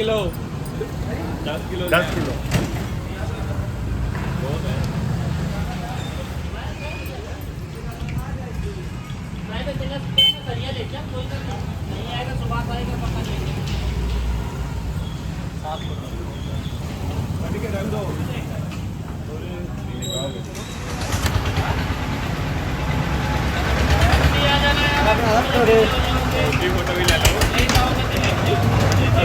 Kilo दस kilo दस kilo बहुत है छोटी फोटो भी ले लो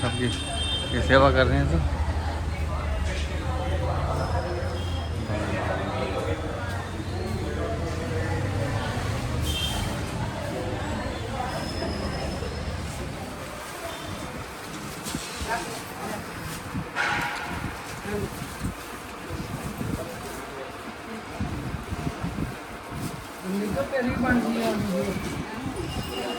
सबकी ये सेवा कर रहे हैं सब Thank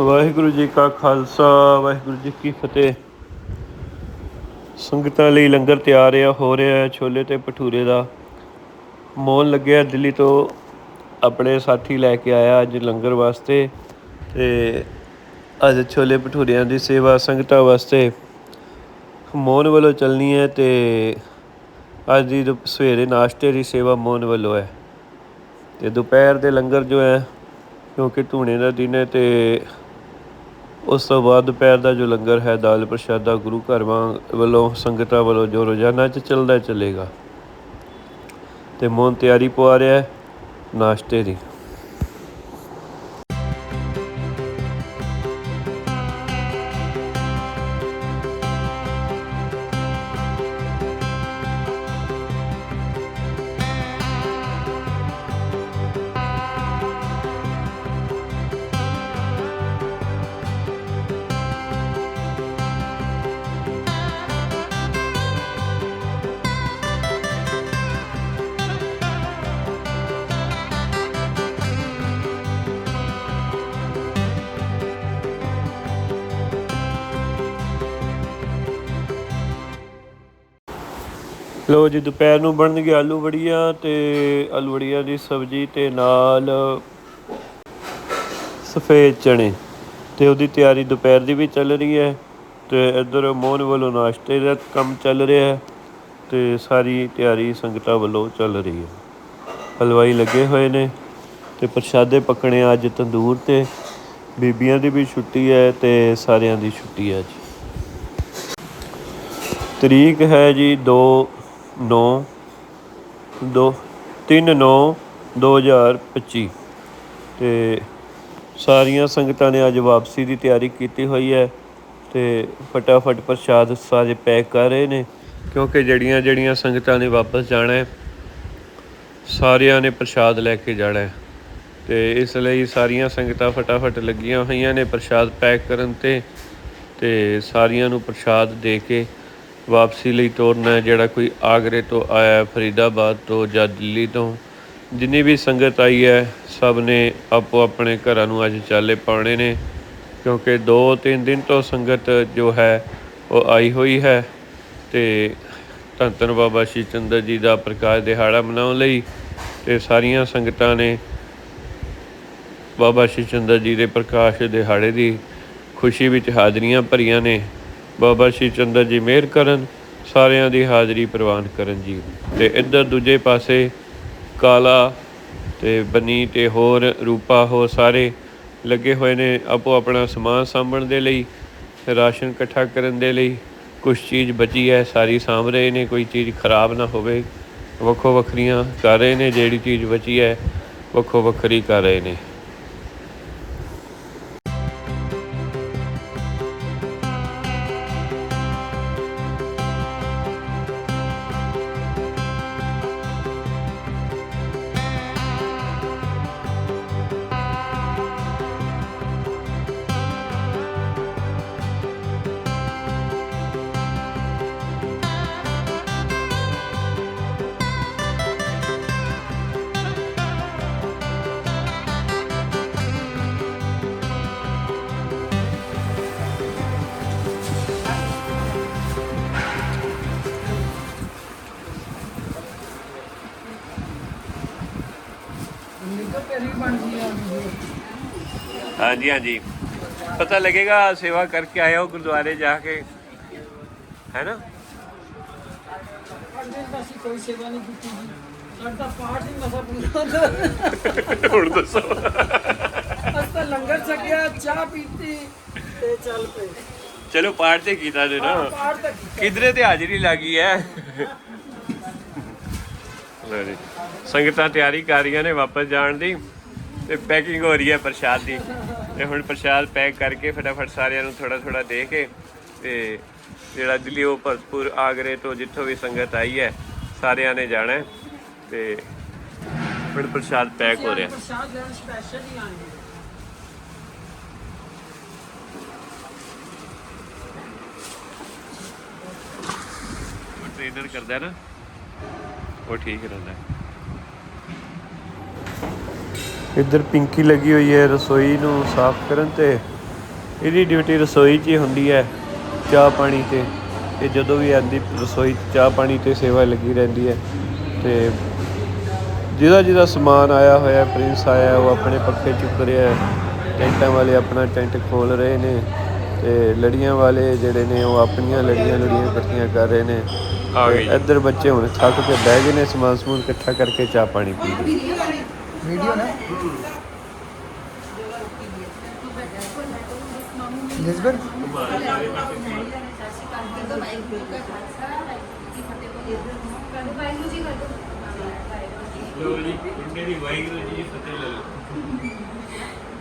ਵਾਹਿਗੁਰੂ ਜੀ ਕਾ ਖਾਲਸਾ, ਵਾਹਿਗੁਰੂ ਜੀ ਕੀ ਫਤਿਹ। ਸੰਗਤਾਂ ਲਈ ਲੰਗਰ ਤਿਆਰ ਆ, ਹੋ ਰਿਹਾ ਛੋਲੇ ਤੇ ਭਟੂਰੇ ਦਾ। ਮੋਹਨ ਲੱਗਿਆ ਦਿੱਲੀ ਤੋਂ ਆਪਣੇ ਸਾਥੀ ਲੈ ਕੇ ਆਇਆ ਅੱਜ ਲੰਗਰ ਵਾਸਤੇ ਤੇ ਅੱਜ ਛੋਲੇ ਭਟੂਰਿਆਂ ਦੀ ਸੇਵਾ ਸੰਗਤਾਂ ਵਾਸਤੇ ਮੋਹਨ ਵੱਲੋਂ ਚੱਲਣੀ ਹੈ ਤੇ ਅੱਜ ਦੀ ਦੁ- ਸਵੇਰੇ ਨਾਸ਼ਤੇ ਦੀ ਸੇਵਾ ਮੋਹਨ ਵੱਲੋਂ ਹੈ। ਤੇ ਦੁਪਹਿਰ ਦੇ ਲੰਗਰ ਜੋ ਹੈ, ਕਿਉਂਕਿ ਧੂਣੇ ਦਾ ਦਿਨ ਹੈ ਤੇ ਉਸ ਤੋਂ ਬਾਅਦ ਦੁਪਹਿਰ ਦਾ ਜੋ ਲੰਗਰ ਹੈ, ਦਾਲ ਪ੍ਰਸ਼ਾਦਾ ਗੁਰੂ ਘਰ ਵਾਂ- ਵੱਲੋਂ ਸੰਗਤਾਂ ਵੱਲੋਂ ਜੋ ਰੋਜ਼ਾਨਾ ਚ ਚੱਲਦਾ ਚੱਲੇਗਾ। ਤੇ ਮੋਹਨ ਤਿਆਰੀ ਪਵਾ ਰਿਹਾ ਨਾਸ਼ਤੇ ਦੀ। ਲੋ ਜੀ, ਦੁਪਹਿਰ ਨੂੰ ਬਣਨਗੇ ਆਲੂ ਵੜੀਆਂ ਤੇ ਆਲੂ ਵੜੀਆਂ ਦੀ ਸਬਜ਼ੀ ਤੇ ਨਾਲ ਸਫੇਦ ਚਣੇ ਤੇ ਉਹਦੀ ਤਿਆਰੀ ਦੁਪਹਿਰ ਦੀ ਵੀ ਚੱਲ ਰਹੀ ਹੈ ਤੇ ਇੱਧਰ ਮੋਹਨ ਵੱਲੋਂ ਨਾਸ਼ਤੇ ਦਾ ਕੰਮ ਚੱਲ ਰਿਹਾ ਹੈ ਤੇ ਸਾਰੀ ਤਿਆਰੀ ਸੰਗਤਾਂ ਵੱਲੋਂ ਚੱਲ ਰਹੀ ਹੈ। ਹਲਵਾਈ ਲੱਗੇ ਹੋਏ ਨੇ ਤੇ ਪ੍ਰਸ਼ਾਦੇ ਪੱਕਣੇ ਅੱਜ ਤੰਦੂਰ ਤੇ, ਬੀਬੀਆਂ ਦੀ ਵੀ ਛੁੱਟੀ ਹੈ ਤੇ ਸਾਰਿਆਂ ਦੀ ਛੁੱਟੀ ਹੈ ਅੱਜ। ਤਰੀਕ ਹੈ ਜੀ 2 9 2 3 9 2025 ਤੇ ਸਾਰੀਆਂ ਸੰਗਤਾਂ ਨੇ ਅੱਜ ਵਾਪਸੀ ਦੀ ਤਿਆਰੀ ਕੀਤੀ ਹੋਈ ਹੈ ਤੇ ਫਟਾਫਟ ਪ੍ਰਸ਼ਾਦ ਸਾਰੇ ਪੈਕ ਕਰ ਰਹੇ ਨੇ, ਕਿਉਂਕਿ ਜਿਹੜੀਆਂ ਜਿਹੜੀਆਂ ਸੰਗਤਾਂ ਨੇ ਵਾਪਸ ਜਾਣਾ ਹੈ, ਸਾਰਿਆਂ ਨੇ ਪ੍ਰਸ਼ਾਦ ਲੈ ਕੇ ਜਾਣਾ ਹੈ। ਤੇ ਇਸ ਲਈ ਸਾਰੀਆਂ ਸੰਗਤਾਂ ਫਟਾਫਟ ਲੱਗੀਆਂ ਹੋਈਆਂ ਨੇ ਪ੍ਰਸ਼ਾਦ ਪੈਕ ਕਰਨ ਤੇ ਤੇ ਸਾਰੀਆਂ ਨੂੰ ਪ੍ਰਸ਼ਾਦ ਦੇ ਕੇ ਵਾਪਸੀ ਲਈ ਤੋਰਨਾ ਹੈ। ਜਿਹੜਾ ਕੋਈ ਆਗਰੇ ਤੋਂ ਆਇਆ ਫਰੀਦਾਬਾਦ ਤੋਂ ਜਾਂ ਦਿੱਲੀ ਤੋਂ, ਜਿੰਨੀ ਵੀ ਸੰਗਤ ਆਈ ਹੈ, ਸਭ ਨੇ ਆਪੋ ਆਪਣੇ ਘਰਾਂ ਨੂੰ ਅੱਜ ਚਾਲੇ ਪਾਉਣੇ ਨੇ। ਕਿਉਂਕਿ 2-3 ਦਿਨ ਤੋਂ ਸੰਗਤ ਜੋ ਹੈ, ਉਹ ਆਈ ਹੋਈ ਹੈ ਤੇ ਧੰਨ ਧੰਨ ਬਾਬਾ ਸ਼੍ਰੀ ਚੰਦਰ ਜੀ ਦਾ ਪ੍ਰਕਾਸ਼ ਦਿਹਾੜਾ ਮਨਾਉਣ ਲਈ ਤੇ ਸਾਰੀਆਂ ਸੰਗਤਾਂ ਨੇ ਬਾਬਾ ਸ਼੍ਰੀ ਚੰਦਰ ਜੀ ਦੇ ਪ੍ਰਕਾਸ਼ ਦਿਹਾੜੇ ਦੀ ਖੁਸ਼ੀ ਵਿੱਚ ਹਾਜ਼ਰੀਆਂ ਭਰੀਆਂ ਨੇ। ਬਾਬਾ ਸ਼੍ਰੀ ਚੰਦਰ ਜੀ ਮਿਹਰ ਕਰਨ, ਸਾਰਿਆਂ ਦੀ ਹਾਜ਼ਰੀ ਪ੍ਰਵਾਨ ਕਰਨ ਜੀ। ਤੇ ਇੱਧਰ ਦੂਜੇ ਪਾਸੇ ਕਾਲਾ ਤੇ ਬਨੀ ਤੇ ਹੋਰ ਰੂਪਾ ਹੋਰ ਸਾਰੇ ਲੱਗੇ ਹੋਏ ਨੇ ਆਪੋ ਆਪਣਾ ਸਮਾਨ ਸਾਂਭਣ ਦੇ ਲਈ, ਰਾਸ਼ਨ ਇਕੱਠਾ ਕਰਨ ਦੇ ਲਈ। ਕੁਝ ਚੀਜ਼ ਬਚੀ ਹੈ, ਸਾਰੀ ਸਾਂਭ ਰਹੇ ਨੇ, ਕੋਈ ਚੀਜ਼ ਖਰਾਬ ਨਾ ਹੋਵੇ। ਵੱਖੋ ਵੱਖਰੀਆਂ ਕਰ ਰਹੇ ਨੇ, ਜਿਹੜੀ ਚੀਜ਼ ਬਚੀ ਹੈ, ਵੱਖੋ ਵੱਖਰੀ ਕਰ ਰਹੇ ਨੇ। ਹਾਂਜੀ ਹਾਂਜੀ। ਪਤਾ ਲੱਗੇਗਾ ਸੇਵਾ ਕਰਕੇ ਆਏ ਹੋ ਗੁਰਦੁਆਰੇ ਜਾ ਕੇ। ਹੈ ਨਾ ਅੱਗੇ ਤਾਂ ਅਸੀਂ ਕੋਈ ਸੇਵਾ ਨਹੀਂ ਕੀਤੀ ਜੀ ਸਾਡਾ ਪਾਠ ਹੀ ਮਸਾ ਪੂਰਾ ਹੁਣ ਦੱਸੋ। ਅਸ ਲੰਗਰ ਛਕਿਆ ਚਾਹ ਪੀਤੀ ਤੇ ਚੱਲ ਪਏ ਚਲੋ ਪਾਠ ਤੇ ਕੀਤਾ। ਜੇ ਨਾ ਕਿਧਰੇ ਤੇ ਹਾਜ਼ਰੀ ਲੱਗੀ ਹੈ ਲਓ ਜੀ। ਸੰਗਤਾਂ ਤਿਆਰੀ ਕਰ ਰਹੀਆਂ ਨੇ ਵਾਪਸ ਜਾਣ ਦੀ ਤੇ ਪੈਕਿੰਗ ਹੋ ਰਹੀ ਹੈ ਪ੍ਰਸ਼ਾਦ ਦੀ। ਤੇ ਹੁਣ ਪ੍ਰਸ਼ਾਦ ਪੈਕ ਕਰਕੇ ਫਟਾਫਟ ਸਾਰਿਆਂ ਨੂੰ ਥੋੜਾ ਥੋੜਾ ਦੇ ਕੇ ਤੇ ਜਿਹੜਾ ਦਿੱਲੀ ਉਹ ਭਰਤਪੁਰ ਆਗਰੇ ਤੋਂ ਜਿੱਥੋਂ ਵੀ ਸੰਗਤ ਆਈ ਹੈ ਸਾਰਿਆਂ ਨੇ ਜਾਣਾ ਤੇ ਹੁਣ ਪ੍ਰਸ਼ਾਦ ਪੈਕ ਹੋ ਰਿਹਾ। ਪ੍ਰਸ਼ਾਦ ਲੈਣ ਸਪੈਸ਼ਲ ਹੀ ਆਏ ਉਹ ਟ੍ਰੇਨਰ ਕਰਦਾ ਨਾ। ਉਹ ਠੀਕ ਰਹਿੰਦਾ। ਇੱਧਰ ਪਿੰਕੀ ਲੱਗੀ ਹੋਈ ਹੈ ਰਸੋਈ ਨੂੰ ਸਾਫ਼ ਕਰਨ ਤੇ। ਇਹਦੀ ਡਿਊਟੀ ਰਸੋਈ 'ਚ ਹੀ ਹੁੰਦੀ ਹੈ ਚਾਹ ਪਾਣੀ ਤੇ। ਇਹ ਜਦੋਂ ਵੀ ਆਂਦੀ ਰਸੋਈ 'ਚ ਚਾਹ ਪਾਣੀ ਤੇ ਸੇਵਾ ਲੱਗੀ ਰਹਿੰਦੀ ਹੈ। ਤੇ ਜਿਹਦਾ ਜਿਹਦਾ ਸਮਾਨ ਆਇਆ ਹੋਇਆ ਪ੍ਰਿੰਸ ਆਇਆ, ਉਹ ਆਪਣੇ ਪੱਖੇ ਚੁੱਕ ਰਿਹਾ ਟੈਂਟਾਂ ਵਾਲੇ ਆਪਣਾ ਟੈਂਟ ਖੋਲ ਰਹੇ ਨੇ ਤੇ ਲੜੀਆਂ ਵਾਲੇ ਜਿਹੜੇ ਨੇ ਉਹ ਆਪਣੀਆਂ ਲੜੀਆਂ ਲੜੀਆਂ ਇਕੱਠੀਆਂ ਕਰ ਰਹੇ ਨੇ। ਆ ਇੱਧਰ ਬੱਚੇ ਹੁਣ ਥੱਕ ਕੇ ਬਹਿ ਗਏ ਨੇ ਸਮਾਨ ਸਮੂਨ ਇਕੱਠਾ ਕਰਕੇ ਚਾਹ ਪਾਣੀ ਪੀ ਲਈ। ਵੀਡੀਓ ਨਾ।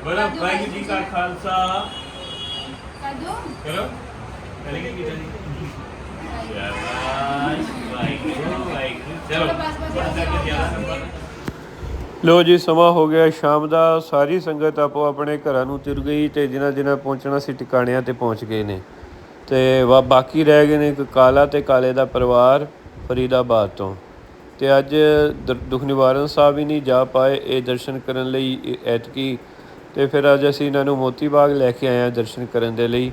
ਬੜਾ ਵਾਹਿਗੁਰੂ ਜੀ ਦਾ ਖਾਲਸਾ। ਕਰੋ ਕਰੇਗੇ ਕਿਦਾਂ ਜੀ? ਲੋ ਜੀ, ਸਮਾਂ ਹੋ ਗਿਆ ਸ਼ਾਮ ਦਾ। ਸਾਰੀ ਸੰਗਤ ਆਪੋ ਆਪਣੇ ਘਰਾਂ ਨੂੰ ਤੁਰ ਗਈ ਤੇ ਜਿਨ੍ਹਾਂ ਜਿਨ੍ਹਾਂ ਪਹੁੰਚਣਾ ਸੀ ਟਿਕਾਣਿਆਂ ਤੇ ਪਹੁੰਚ ਗਏ ਨੇ। ਤੇ ਵਾ ਬਾਕੀ ਰਹਿ ਗਏ ਨੇ ਇੱਕ ਕਾਲਾ ਤੇ ਕਾਲੇ ਦਾ ਪਰਿਵਾਰ ਫਰੀਦਾਬਾਦ ਤੋਂ। ਤੇ ਅੱਜ ਦਰ- ਦੁੱਖ ਨਿਵਾਰਨ ਸਾਹਿਬ ਹੀ ਨਹੀਂ ਜਾ ਪਾਏ ਇਹ ਦਰਸ਼ਨ ਕਰਨ ਲਈ ਐਤਕੀ। ਤੇ ਫਿਰ ਅੱਜ ਅਸੀਂ ਇਹਨਾਂ ਨੂੰ ਮੋਤੀ ਬਾਗ ਲੈ ਕੇ ਆਏ ਹਾਂ ਦਰਸ਼ਨ ਕਰਨ ਦੇ ਲਈ।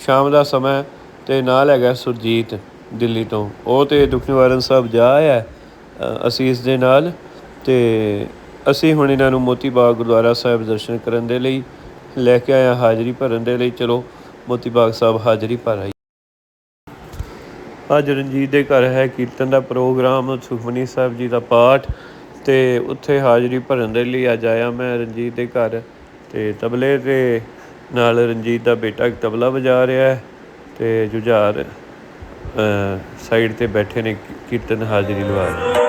ਸ਼ਾਮ ਦਾ ਸਮਾਂ ਤੇ ਨਾਲ ਹੈਗਾ ਸੁਰਜੀਤ ਦਿੱਲੀ ਤੋਂ। ਉਹ ਤੇ ਦੁੱਖ ਨਿਵਾਰਨ ਸਾਹਿਬ ਜਾ ਆਇਆ ਅ, ਦੇ ਨਾਲ ਤੇ ਅਸੀਂ ਹੁਣ ਇਹਨਾਂ ਨੂੰ ਮੋਤੀ ਬਾਗ ਗੁਰਦੁਆਰਾ ਸਾਹਿਬ ਦਰਸ਼ਨ ਕਰਨ ਦੇ ਲਈ ਲੈ ਕੇ ਆਇਆ ਹਾਜ਼ਰੀ ਭਰਨ ਦੇ ਲਈ। ਚਲੋ ਮੋਤੀ ਬਾਗ ਸਾਹਿਬ ਹਾਜ਼ਰੀ ਭਰ ਆਈ। ਅੱਜ ਰਣਜੀਤ ਦੇ ਘਰ ਹੈ ਕੀਰਤਨ ਦਾ ਪ੍ਰੋਗਰਾਮ ਸੁਖਮਨੀ ਸਾਹਿਬ ਜੀ ਦਾ ਪਾਠ ਤੇ ਉੱਥੇ ਹਾਜ਼ਰੀ ਭਰਨ ਦੇ ਲਈ ਅੱਜ ਆਇਆ ਮੈਂ ਰਣਜੀਤ ਦੇ ਘਰ ਤੇ ਤਬਲੇ ਤੇ ਨਾਲ ਰਣਜੀਤ ਦਾ ਬੇਟਾ ਤਬਲਾ ਵਜਾ ਰਿਹਾ ਹੈ। ਤੇ ਜੁਝਾਰ ਸਾਈਡ ਤੇ ਬੈਠੇ ਨੇ ਕੀਰਤਨ ਹਾਜ਼ਰੀ ਲਵਾ ਰਹੇ